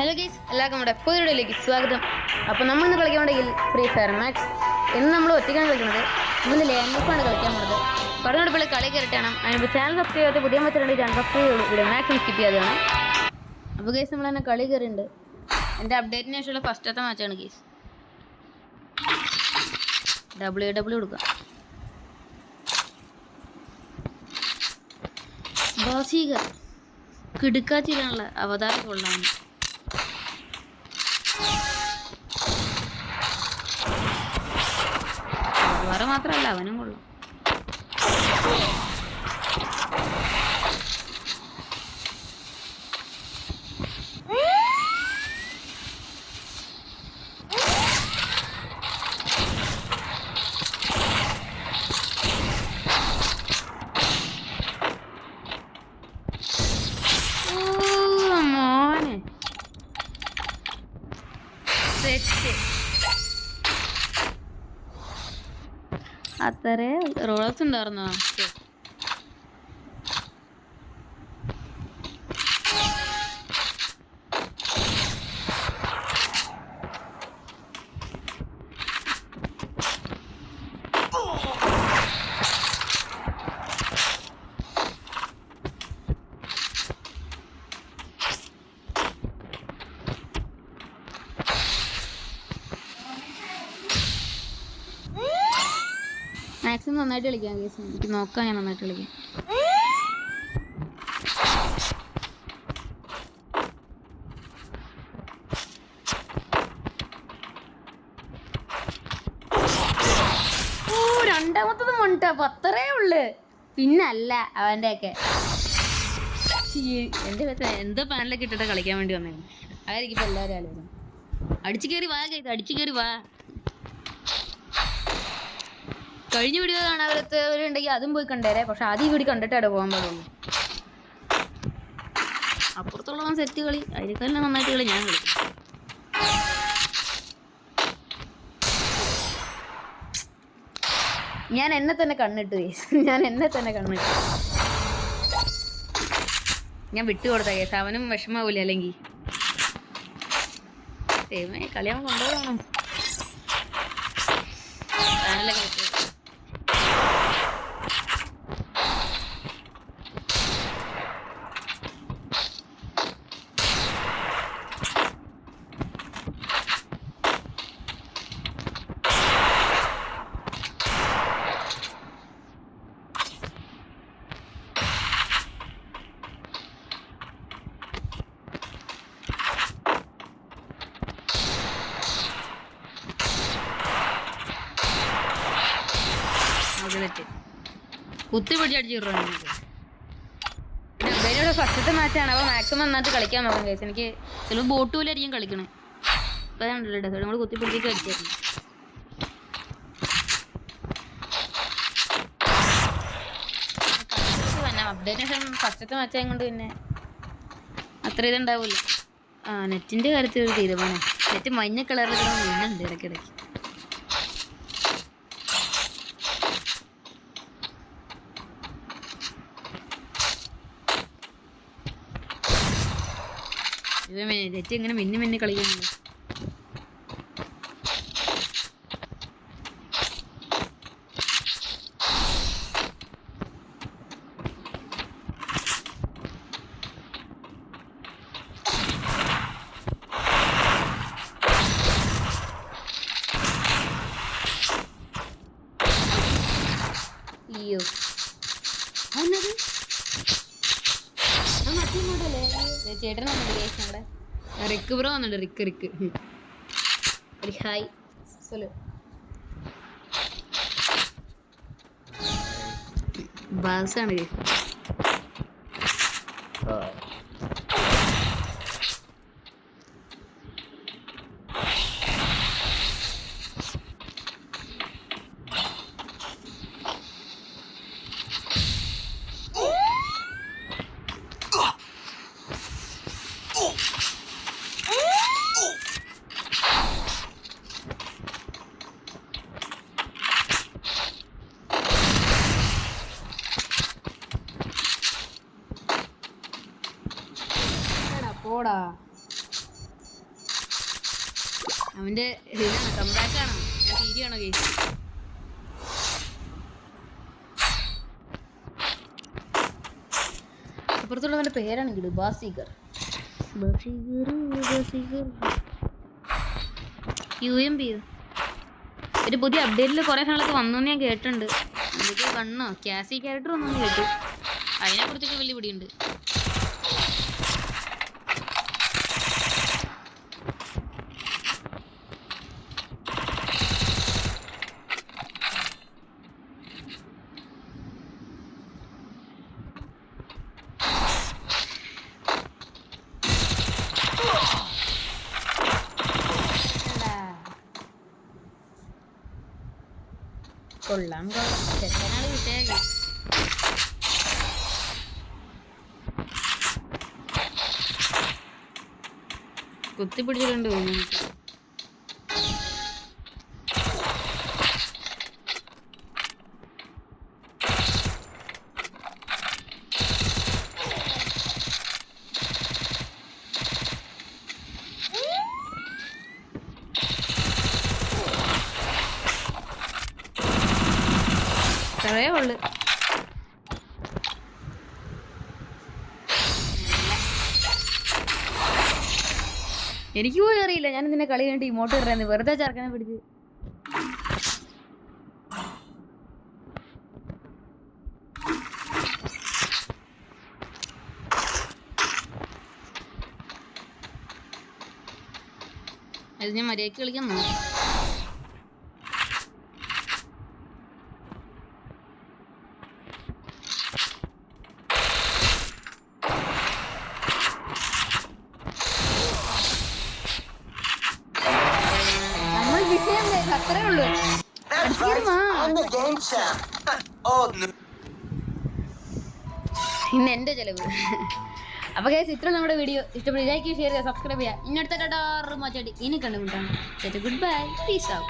Hello ഗീസ് എല്ലാവർക്കും നമ്മുടെ പുതിയയിലേക്ക് സ്വാഗതം. അപ്പോൾ നമ്മൾ ഇന്ന് കളിക്കാൻ ഉണ്ടെങ്കിൽ ഫ്രീ ഫയർ മാക്സ് ഇന്ന് നമ്മൾ ഒറ്റയ്ക്കാണ് കളിക്കുന്നത്. ഇന്ന് ലാൻഡ്മാർക്കാണ് കളിക്കാൻ പോകുന്നത് പറഞ്ഞോട് കളി കയറിട്ടാണ് അതിന് ചാനൽ സബ്സ്ക്രൈബ് ചെയ്യാത്ത പുതിയ മറ്റുണ്ട് ചാനൽ സബ്സ്ക്രൈബ് ഇവിടെ മാക്സിമം സ്കിപ്പ് ചെയ്യാതെയാണ് അപ്പോൾ ഗേസ് നമ്മൾ തന്നെ കളി കയറിയുണ്ട് എന്റെ അപ്ഡേറ്റിന് ശേഷമുള്ള ഫസ്റ്റത്തെ മാച്ചാണ് ഗേസ് ഡബ്ല്യു ഡബ്ല്യു കൊടുക്കുക ബാസീകർ കിടുക്കാച്ചിലുള്ള അവതാരം കൊള്ളാണ് വേറെ മാത്രമല്ല അവനും കൊള്ളാം അത്രേ റോളക്സ് ഉണ്ടായിരുന്നോ? മാക്സിമം നന്നായിട്ട് കളിക്കാം കേസ് എനിക്ക് നോക്കാം ഞാൻ നന്നായിട്ട് കളിക്കാം. രണ്ടാമത്തത് മണ്ട പത്തറേ ഉള്ളു. പിന്നല്ല അവന്റെ ഒക്കെ എന്റെ എന്തോ പാനലൊക്കെ ഇട്ടിട്ട് കളിക്കാൻ വേണ്ടി വന്നേ. അതായിരിക്കും ഇപ്പൊ എല്ലാവരും ആലോചന അടിച്ചു കയറി വാ കേട്ടോ അടിച്ചു കയറി വാ. കഴിഞ്ഞ വീഡിയോ കാണാത്തവരുണ്ടെങ്കിൽ അതും പോയി കണ്ടേരെ. പക്ഷെ ആദ്യം ഈ വീഡിയോ കണ്ടിട്ടാണ് പോകാൻ പാടുള്ളൂ. അപ്പുറത്തുള്ളവൻ സെറ്റ് കളി അതിനേക്കാളും നന്നായിട്ട് കളി ഞാൻ കളിക്കും. ഞാൻ എന്നെ തന്നെ കണ്ണിട്ട്. ഞാൻ എന്നെ തന്നെ കണ്ണിട്ട് ഞാൻ വിട്ടു കൊടുത്ത കേസ്. അവനും വിഷമാവൂല അല്ലെങ്കിൽ ദൈവമേ കളിയാൻ കൊണ്ടുപോകണം. അത് തെറ്റ് കുത്തി പിടിച്ച് അടിച്ചിട്ടോ പിന്നെ ഫസ്റ്റത്തെ മാച്ചാണ്. അപ്പോൾ മാക്സിമം നന്നായിട്ട് കളിക്കാൻ നോക്കാം കേസ് എനിക്ക് ചിലപ്പോൾ ബോട്ട് പോലെയായിരിക്കും കളിക്കണേ. ഇപ്പം കണ്ടില്ല ഡെസേർട്ട് നമ്മൾ കുത്തി പിടിച്ചേക്ക് അടിച്ചായിരുന്നു അപ്ഡേറ്റേഷൻ ഫസ്റ്റത്തെ മാച്ചായത് കൊണ്ട് പിന്നെ അത്ര ഇതുണ്ടാവില്ല ആ നെറ്റിന്റെ കാര്യത്തിൽ ഒരു തീരുമാനം. നെറ്റ് മഞ്ഞ കളറിൽ മിന്നുണ്ട് ഇടയ്ക്കിടയ്ക്ക്. ഇത് നെറ്റ് ഇങ്ങനെ മിന്നി മിന്നി കളിക്കുന്നു അയ്യോ. അതെന്നത് ചേട്ടൻ നമ്മുടെ? റിക്ക് ബ്രോ വന്നിട്ട് റിക്ക് റിക്ക്. ഒരു ഹായ്. സൊല്ലു ബാസാണ് കണ്ടാ അവന്റെ കമ്പാക്കാണോ അപ്പുറത്തുള്ളവന്റെ പേരാണ് കിടു ബാസിഗർ യു എം പി ഒരു പുതിയ അപ്ഡേറ്റിൽ കുറെ സാധനങ്ങളൊക്കെ വന്നു ഞാൻ കേട്ടിട്ടുണ്ട്. എനിക്ക് കണ്ണോ ക്യാസി ക്യാരക്ടർ ഒന്നും കേട്ടു. അതിനെക്കുറിച്ചൊക്കെ വലിയ പിടിയുണ്ട്. കൊള്ളാം കൊള്ളാം. കിട്ടിയത്. കുത്തിപ്പിടിച്ചിട്ടുണ്ട് തോന്നുന്നു. ഇത്രയേ ഉള്ളു. എനിക്ക് പോലും അറിയില്ല. ഞാൻ നിന്നെ കളി കണ്ടിട്ട് ഇമോട്ട് ഇടുന്നത് വെറുതെ ചെറുക്കനെ പിടിച്ച്. അത് ഞാൻ മര്യാദയ്ക്ക് കളിക്കാൻ നോക്കി game champ. oh ഇന്ന് എന്റെ ചെലവ്. അപ്പോൾ കേസ് ഇത്ര നമ്മുടെ വീഡിയോ ഇഷ്ടപ്പെട്ട് ലൈക്ക് ഷെയർ ചെയ്യുക സബ്സ്ക്രൈബ് ചെയ്യുക ഇന്നടുത്ത ടാറ്റാ മാറ്റാടി ഇനി കണ്ടുമുട്ടാണ് ഗുഡ് ബൈ പീസ് ആവും